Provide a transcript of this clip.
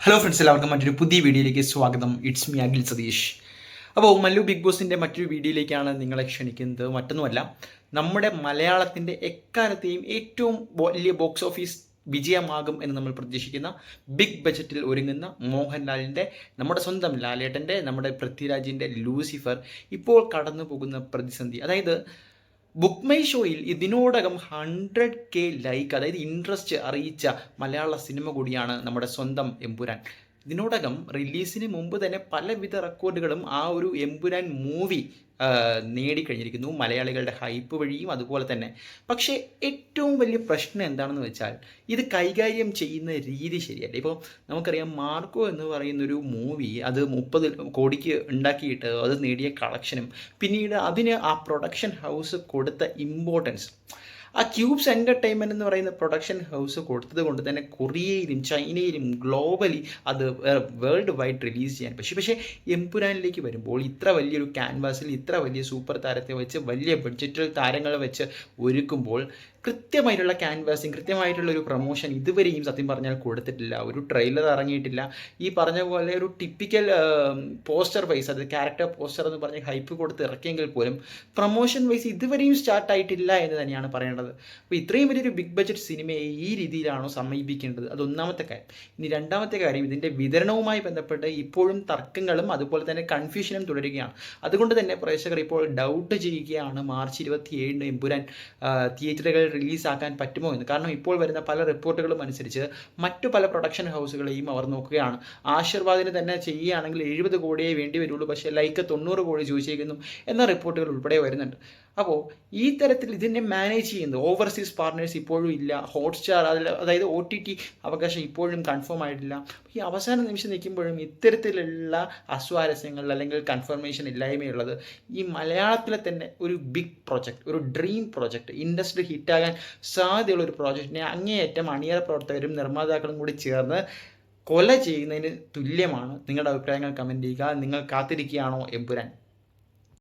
Hello friends എല്ലാവർക്കും മറ്റൊരു പുതിയ വീഡിയോയിലേക്ക് സ്വാഗതം. ഇറ്റ്സ് മി അഖിൽ സതീഷ് അപ്പോൾ മല്ലു ബിഗ് ബോസിന്റെ മറ്റൊരു വീഡിയോയിലേക്കാണ് നിങ്ങളെ ക്ഷണിക്കുന്നത്. മറ്റൊന്നുമല്ല നമ്മുടെ മലയാളത്തിന്റെ എക്കാലത്തെയും ഏറ്റവും വലിയ ബോക്സ് ഓഫീസ് വിജയമാകും എന്ന് നമ്മൾ പ്രതീക്ഷിക്കുന്ന ബിഗ് ബജറ്റിൽ ഒരുങ്ങുന്ന മോഹൻലാലിന്റെ നമ്മുടെ സ്വന്തം ലാലേട്ടന്റെ നമ്മുടെ പൃഥ്വിരാജിന്റെ ലൂസിഫർ ഇപ്പോൾ കടന്നു പോകുന്ന പ്രതിസന്ധി. അതായത് ബുക്ക് മൈ ഷോയിൽ ഇതിനോടകം ഹൺഡ്രഡ് കെ ലൈക്ക് അതായത് ഇൻട്രസ്റ്റ് അറിയിച്ച മലയാള സിനിമ കൂടിയാണ് നമ്മുടെ സ്വന്തം എമ്പുരാൻ. ഇതിനോടകം റിലീസിന് മുമ്പ് തന്നെ പലവിധ റെക്കോർഡുകളും ആ ഒരു എമ്പുരാൻ മൂവി നേടിക്കഴിഞ്ഞിരിക്കുന്നു. മലയാളികളുടെ ഹൈപ്പ് വഴിയും അതുപോലെ തന്നെ. പക്ഷേ ഏറ്റവും വലിയ പ്രശ്നം എന്താണെന്ന് വെച്ചാൽ ഇത് കൈകാര്യം ചെയ്യുന്ന രീതി ശരിയല്ല. ഇപ്പോൾ നമുക്കറിയാം മാർക്കോ എന്ന് പറയുന്നൊരു മൂവി അത് മുപ്പത് കോടിക്ക് ഉണ്ടാക്കിയിട്ട് അത് നേടിയ കളക്ഷനും പിന്നീട് അതിന് ആ പ്രൊഡക്ഷൻ ഹൗസ് കൊടുത്ത ഇമ്പോർട്ടൻസ് ആ ക്യൂബ്സ് എന്റർടൈൻമെന്റ് എന്ന് പറയുന്ന പ്രൊഡക്ഷൻ ഹൗസ് കൊടുത്തത് കൊണ്ട് തന്നെ കൊറിയയിലും ചൈനയിലും ഗ്ലോബലി അത് വേൾഡ് വൈഡ് റിലീസ് ചെയ്യാൻ പക്ഷേ പക്ഷേ എംപുരാനിലേക്ക് വരുമ്പോൾ ഇത്ര വലിയൊരു ക്യാൻവാസിൽ ഇത്ര വലിയ സൂപ്പർ താരത്തെ വെച്ച് വലിയ ബഡ്ജറ്റിൽ താരങ്ങളെ വെച്ച് ഒരുക്കുമ്പോൾ കൃത്യമായിട്ടുള്ള ക്യാൻവാസിങ് കൃത്യമായിട്ടുള്ള ഒരു പ്രൊമോഷൻ ഇതുവരെയും സത്യം പറഞ്ഞാൽ കൊടുത്തിട്ടില്ല. ഒരു ട്രെയിലർ ഇറങ്ങിയിട്ടില്ല. ഈ പറഞ്ഞ പോലെ ഒരു ടിപ്പിക്കൽ പോസ്റ്റർ വൈസ് അത് ക്യാരക്ടർ പോസ്റ്റർ എന്ന് പറഞ്ഞ് ഹൈപ്പ് കൊടുത്ത് ഇറക്കിയെങ്കിൽ പോലും പ്രൊമോഷൻ വൈസ് ഇതുവരെയും സ്റ്റാർട്ടായിട്ടില്ല എന്ന് തന്നെയാണ് പറയേണ്ടത്. അപ്പോൾ ഇത്രയും വലിയൊരു ബിഗ് ബഡ്ജറ്റ് സിനിമയെ ഈ രീതിയിലാണോ സമീപിക്കേണ്ടത്? അത് ഒന്നാമത്തെ കാര്യം. ഇനി രണ്ടാമത്തെ കാര്യം ഇതിന്റെ വിതരണവുമായി ബന്ധപ്പെട്ട് ഇപ്പോഴും തർക്കങ്ങളും അതുപോലെ തന്നെ കൺഫ്യൂഷനും തുടരുകയാണ്. അതുകൊണ്ട് തന്നെ പ്രേക്ഷകർ ഇപ്പോൾ ഡൗട്ട് ചെയ്യുകയാണ്. മാർച്ച് ഇരുപത്തി ഏഴിന് എമ്പുരാൻ തിയേറ്ററുകൾ റിലീസാക്കാൻ പറ്റുമോ എന്ന്. കാരണം ഇപ്പോൾ വരുന്ന പല റിപ്പോർട്ടുകളും അനുസരിച്ച് മറ്റു പല പ്രൊഡക്ഷൻ ഹൗസുകളെയും അവർ നോക്കുകയാണ്. ആശീർവാദിന് തന്നെ ചെയ്യുകയാണെങ്കിൽ എഴുപത് കോടിയേ വേണ്ടി വരുള്ളൂ. പക്ഷേ ലൈക്ക് തൊണ്ണൂറ് കോടി ചോദിച്ചിരിക്കുന്നു എന്ന റിപ്പോർട്ടുകൾ ഉൾപ്പെടെ വരുന്നുണ്ട്. അപ്പോൾ ഈ തരത്തിൽ ഇതിനെ മാനേജ് ചെയ്യുന്നത് ഓവർസീസ് പാർട്ട്നേഴ്സ് ഇപ്പോഴും ഇല്ല. ഹോട്ട്സ്റ്റാർ അതിൽ അതായത് ഒ ടി ടി അവകാശം ഇപ്പോഴും കൺഫേം ആയിട്ടില്ല. ഈ അവസാന നിമിഷം നിൽക്കുമ്പോഴും ഇത്തരത്തിലുള്ള അസ്വാരസ്യങ്ങൾ അല്ലെങ്കിൽ കൺഫർമേഷൻ ഇല്ലായ്മയുള്ളത് ഈ മലയാളത്തിലെ തന്നെ ഒരു ബിഗ് പ്രൊജക്റ്റ് ഒരു ഡ്രീം പ്രൊജക്റ്റ് ഇൻഡസ്ട്രി ഹിറ്റാകാൻ സാധ്യതയുള്ള ഒരു പ്രോജക്റ്റിനെ അങ്ങേയറ്റം അണിയറ പ്രവർത്തകരും നിർമ്മാതാക്കളും കൂടി ചേർന്ന് കൊല ചെയ്യുന്നതിന് തുല്യമാണ്. നിങ്ങളുടെ അഭിപ്രായങ്ങൾ കമന്റ് ചെയ്യുക. നിങ്ങൾ കാത്തിരിക്കുകയാണോ എമ്പുരാൻ?